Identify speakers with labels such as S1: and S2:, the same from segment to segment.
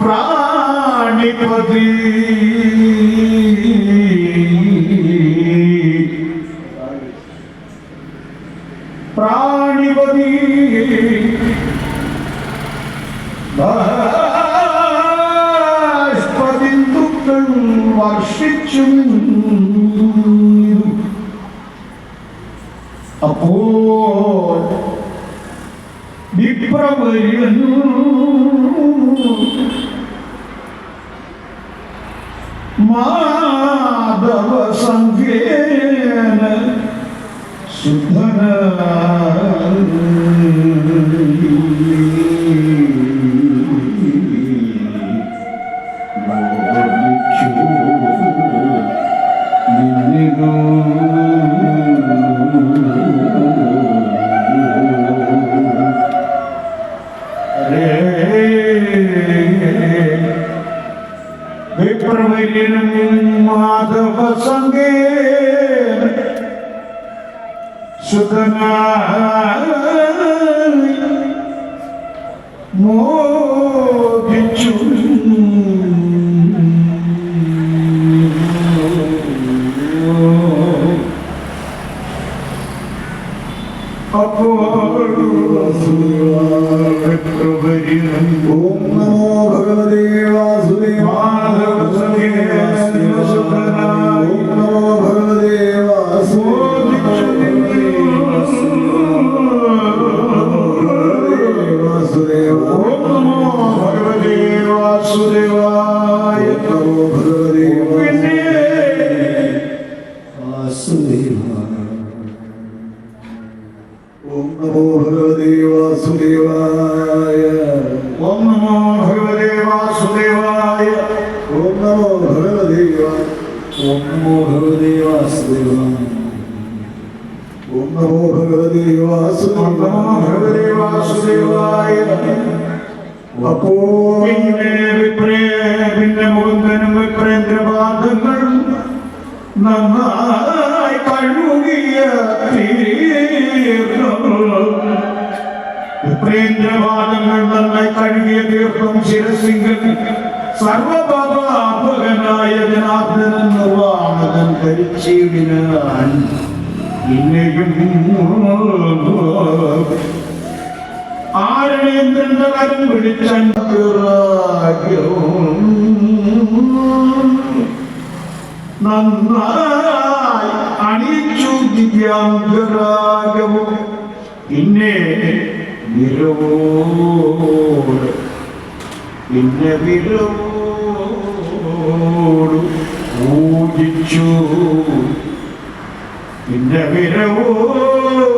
S1: പ്രാണിപതി. പ്രാണിപതി. ബാഷ്പബിന്ദുക്കൾ വർഷിച്ചും. അപ്പോൾ വിപ്രവര്യൻ മാധവ സംഖ്യേന ശുദ്ധന അപ്പോൾ വിപ്രവര്യനും
S2: ഓം നമോ ഭഗവതേ വാസുദേവായ
S1: മാധവ സംഗേ സുതനായി
S2: ഓം നമോ ഭഗവതേ വാസുദേവായ
S1: ഓം നമോ പിന്നെ
S2: ഓം നമോ ഭഗവതേ വാസുദേവായ
S1: ഓം നമോ ഭഗവതേ വാസുദേവായ
S2: ഓം നമോ ഭഗവതേ വാ- ഓം നമോ ഭഗവതേ വാസുദേവായ ഓം നമോ ഭഗവതേ
S1: ഓം നമോ ഭഗവതേ വാസുദേവായ
S2: അപ്പോ
S1: പിന്നെ വിപ്രേ പിന്നെ മുകുന്ദനും വിപ്രേന്ദ്രപാദങ്ങളും നന്നായി കഴുകിയ തീർത്ഥം വിപ്രേന്ദ്രപാദങ്ങൾ നന്നായി കഴുകിയ തീർത്ഥം ശിരസിംഗൻ സർവപാപാപകനായ ജനാർദ്ദനൻ നിർവാണകൻ ധരിച്ചിടിനാൻ പിന്നെയും ആരണേന്ദ്രന്റെ കരം പിടിച്ചും നന്നായി ദിവ്യാംഗരാഗവും പിന്നെ വിരവോട് പിന്നെ വിരവോട് പൂജിച്ചു. പിന്നെ വിരവോട്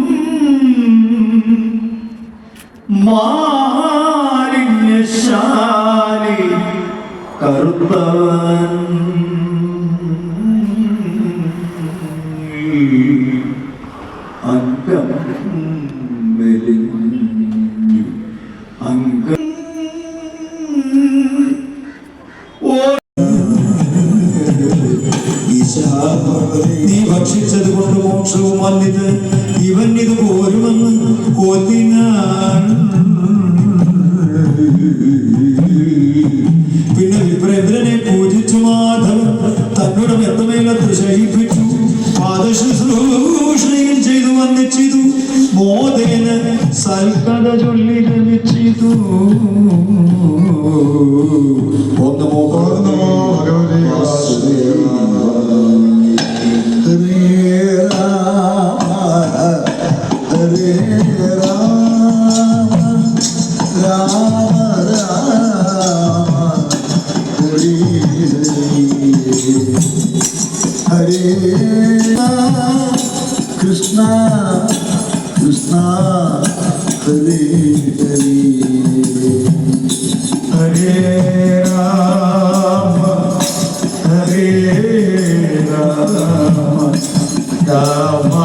S2: മാലിന്യശാലി കറുത്തവൻ. മെലിഞ്ഞു. നീ മോക്ഷവും വന്നിട്ട് ഇവൻ ഇത് പോരുമെന്ന് കൊതിനാൻ മെത്തമേലത്ത് ശയിപ്പിച്ചു. പാദശുശ്രൂഷയും ചെയ്തു വന്നിച്ചിതു മോദേന സൽക്കഥ ചൊല്ലി രമിച്ചിതു.
S3: Não,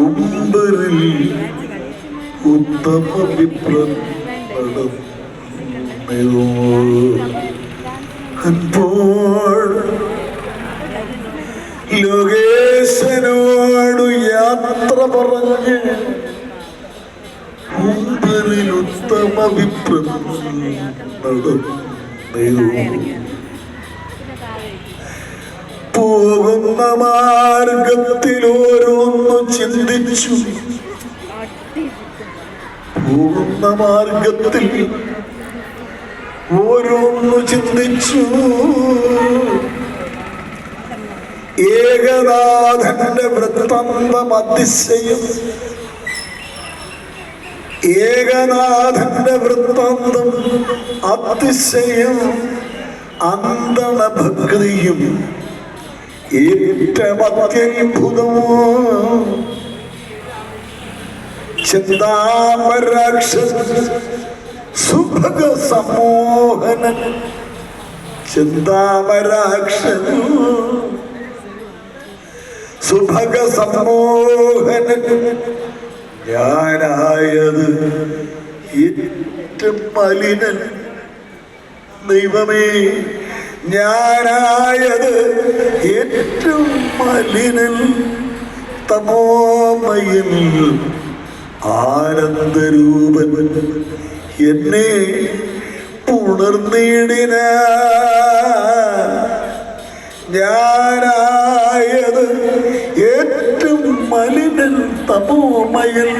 S3: ഉമ്പരിൽ ഉത്തമ വിപ്രം നടന്നു അപ്പോൾ ലോകേശനോട് യാത്ര പറഞ്ഞ് മുമ്പിൽ ഉത്തമ വിപ്രം നടന്നു. പോകുന്ന മാർഗത്തിൽ ഓരോന്നും ചിന്തിച്ചു. പോകുന്ന മാർഗത്തിൽ ഓരോന്നു ചിന്തിച്ചു. ഏകനാഥന്റെ വൃത്തന്തം അതിശയം. ഏകനാഥന്റെ വൃത്താന്തം അതിശയം. അന്തണ ഭക്തിയും ഏറ്റമത്യത്ഭുതമോ ചിന്താമരാക്ഷ ഞാനായത് ഏറ്റവും മലിനൻ ദൈവമേ. ഞാനായത് ഏറ്റവും മലിനൻ തമോമയിൽ ആനന്ദരൂപൻ എന്നെ പുണർന്നിടിന. ഞാനായത് ഏറ്റവും മലിനൻ തമോമയിൽ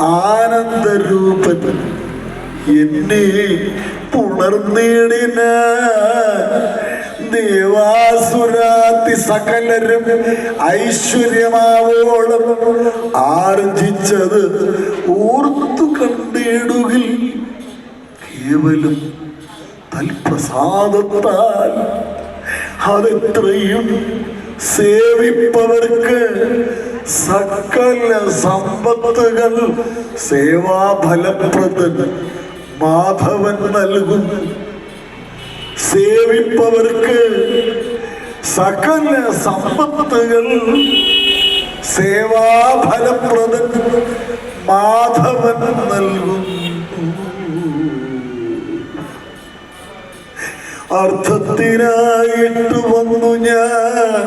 S3: ആനന്ദരൂപൻ എന്നെ പുണർന്നിടിന ദേവാസുരാതി സകലരും ഐശ്വര്യമാവോളം ആർജിച്ചത് ഓർത്തു കണ്ടിടുകിൽ കേവലം തൽപ്രസാദത്താൽ അതെത്രയും സേവിപ്പവർക്ക് സകല സമ്പത്തുകൾ സേവാഫലപ്രദൻ മാധവൻ നൽകും. സേവിപ്പവർക്ക് സകല സമ്പത്തുകൾ. സേവാഫലപ്രദൻ മാധവൻ നൽകും. അർത്ഥത്തിനായിട്ട് വന്നു ഞാൻ.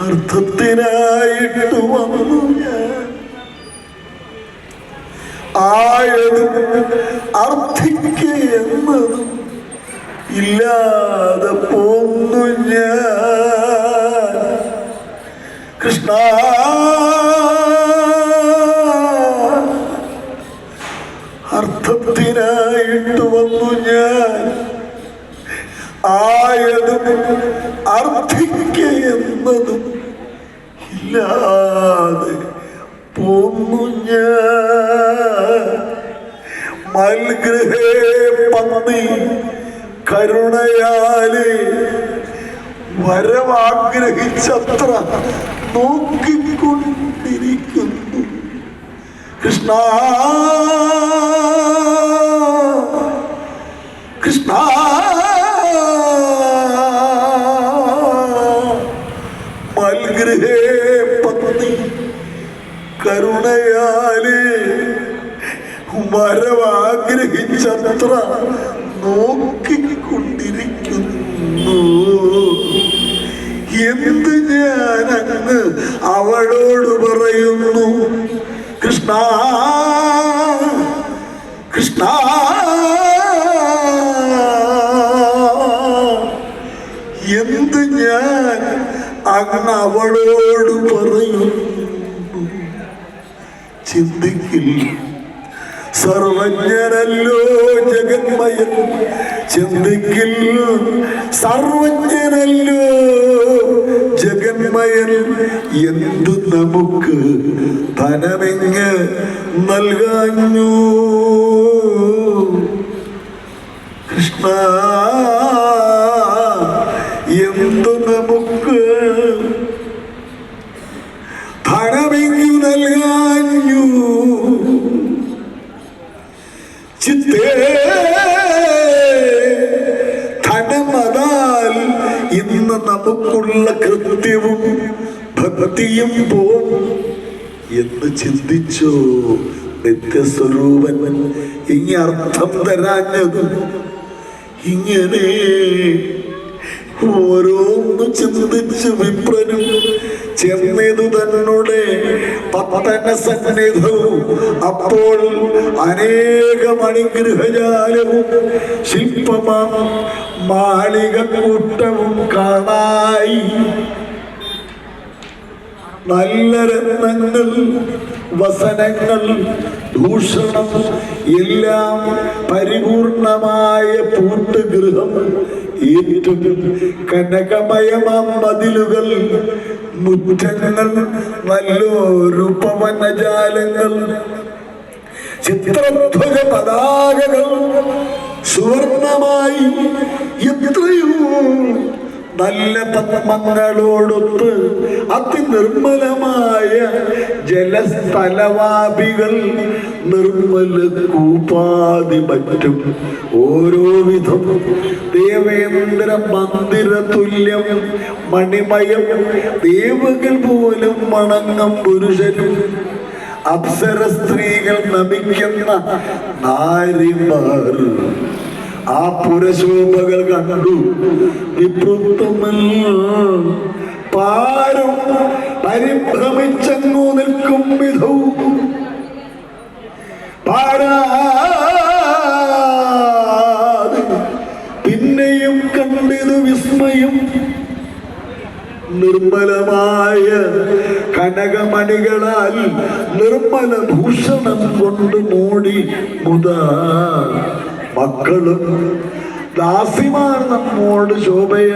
S3: അർത്ഥത്തിനായിട്ട് വന്നു ഞാൻ. ആയതും അർത്ഥിക്കുന്നതും ഇല്ലാതെ പോന്നു ഞാൻ. കൃഷ്ണ അർത്ഥത്തിനായിട്ട് വന്നു ഞാൻ. ആയതും അർത്ഥിക്കുന്നതും ഇല്ലാതെ പോന്നു ഞാൻ. മൽഗൃഹേ പന്നി കരുണയാൽ. വരവാഗ്രഹിച്ചത്ര നോക്കിക്കൊണ്ടിരിക്കുന്നു. കൃഷ്ണ വരവാഗ്രഹിച്ചത്ര നോക്കിക്കൊണ്ടിരിക്കുന്നു. എന്ത് ഞാനങ്ങ് അവളോട് പറയുന്നു? കൃഷ്ണ കൃഷ്ണ. എന്ത് ഞാൻ അങ്ങ് അവളോട് പറയുന്നു? ചിന്തിക്കിൽ സർവജ്ഞനല്ലോ ജഗന്മയൻ. ചിന്തിക്കിൽ സർവജ്ഞനല്ലോ ജഗന്മയൻ. എന്തു നമുക്ക് ധനമെങ്ങ് നൽകാഞ്ഞു? കൃഷ്ണ എന്തു നമുക്ക് നമുക്കുള്ള കൃത്യവും ഭക്തിയും പോവും എന്ന് ചിന്തിച്ചോ നിത്യസ്വരൂപൻ ഇങ്ങ അർത്ഥം തരാഞ്ഞത് ഇങ്ങനെ ഓരോന്ന് ചിന്തിച്ച് വിപ്രനും ചെന്നതു തന്നെ പത്തന സന്നിധവും അപ്പോൾ അനേകം അനുഗ്രഹജാലവും ശില്പമാം മാളിക കൂട്ടവും കാണായി. നല്ല രത്നങ്ങൾ വസനങ്ങൾ ദൂഷണം എല്ലാം പരിപൂർണമായ പൂട്ടുഗൃഹം. ഏറ്റവും കനകമയമാം മതിലുകൾ മുറ്റങ്ങൾ നല്ലൊരു പവനജാലങ്ങൾ ചിത്രധ്വജ പതാകകൾ സുവർണമായി എത്രയോ നല്ല പത്മങ്ങളോടൊത്ത് അതിനിർമ്മലമായ ജലസ്ഥലവാപികൾ നിർമ്മല കൂപ്പാതി മറ്റും ഓരോ വിധം ദേവേന്ദ്ര മന്ദിര തുല്യം മണിമയം ദേവകൾ പോലും മണങ്ങം പുരുഷനും. അപ്സര സ്ത്രീകൾ നമിക്കുന്ന നാരിമാർ. ആ പുരശോഭകൾ കണ്ടു. വിപ്രുത്തമൽ പാരും പരിഭ്രമിച്ചെന്നു നിൽക്കും വിധവും. പിന്നെയും കണ്ടിത് വിസ്മയം. നിർമ്മലമായ കനകമണികളാൽ നിർമ്മല ഭൂഷണം കൊണ്ട് മൂടി മുതാ. മക്കളും ദാസിമാർ നമ്മോട് ശോഭയ.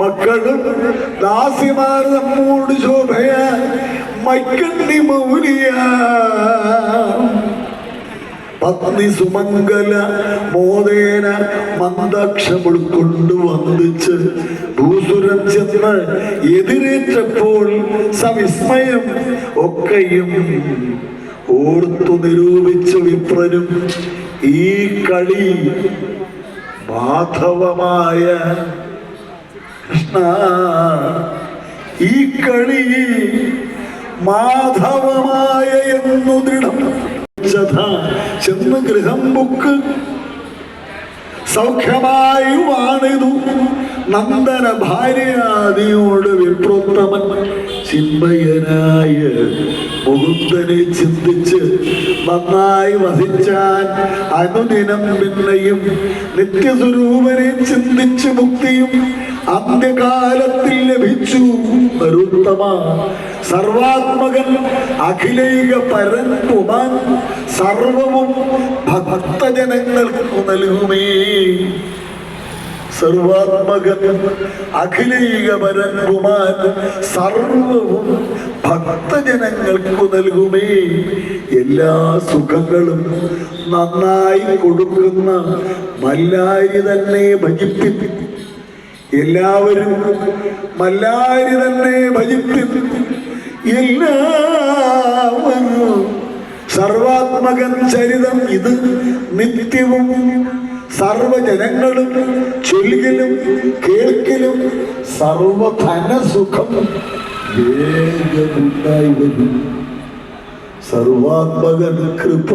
S3: മക്കളും ദാസിമാർ നമ്മോട് ശോഭയ. മൈക്കണ്ണി മൗലിയ പത്നി സുമംഗല മോദേന മന്ദാക്ഷം ഉൾക്കൊണ്ട് വന്ദിച്ച് ഭൂസുരം ചെന്ന് എതിരേറ്റപ്പോൾ സവിസ്മയം ഒക്കെയും ഓർത്തു നിരൂപിച്ചു വിപ്രനും ഈ കളി മാധവമായ കൃഷ്ണ. ഈ കളി മാധവമായ എന്നു ദൃഢം. ചെന്ന് ഗൃഹം ബുക്ക് സൗഖ്യമായുവാണിതു നന്ദന ഭാര്യാദിയോട് വിപ്രോത്തമൻ ചിന്മയനായ മുകുന്ദനെ ചിന്തിച്ച് നന്നായി വസിച്ചാൻ അനുദിനം പിന്നെയും നിത്യസ്വരൂപനെ ചിന്തിച്ച് മുക്തിയും അന്ത്യകാലത്തിൽ ലഭിച്ചു. നരുത്തമ സർവാത്മകൻ അഖിലൈക പരൻ സർവവും ഭക്തജനങ്ങൾക്ക് നൽകുമേ. സർവാത്മകൻ അഖിലൈക പരൻ പുമാൻ സർവവും ഭക്തജനങ്ങൾക്ക് നൽകുമേ. എല്ലാ സുഖങ്ങളും നന്നായി കൊടുക്കുന്ന മല്ലാരി തന്നെ ഭജിപ്പിക്കും എല്ലാവരും മല്ലാരി തന്നെ ഭജിപ്പിൻ എല്ലാവരും സർവാത്മകൻ ചരിതം ഇത്. നിത്യവും സർവജനങ്ങളും ചൊല്ലിലും കേൾക്കലും സർവധനസുഖം സർവാത്മകൻ കൃപ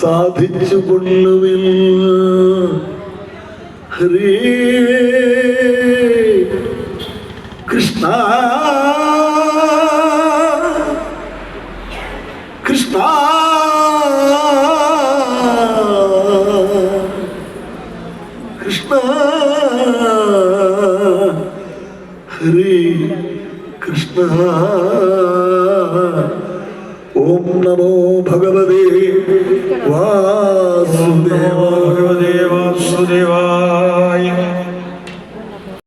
S3: സാധിച്ചു കൊള്ളുവിൽ. ഹരേ കൃഷ്ണ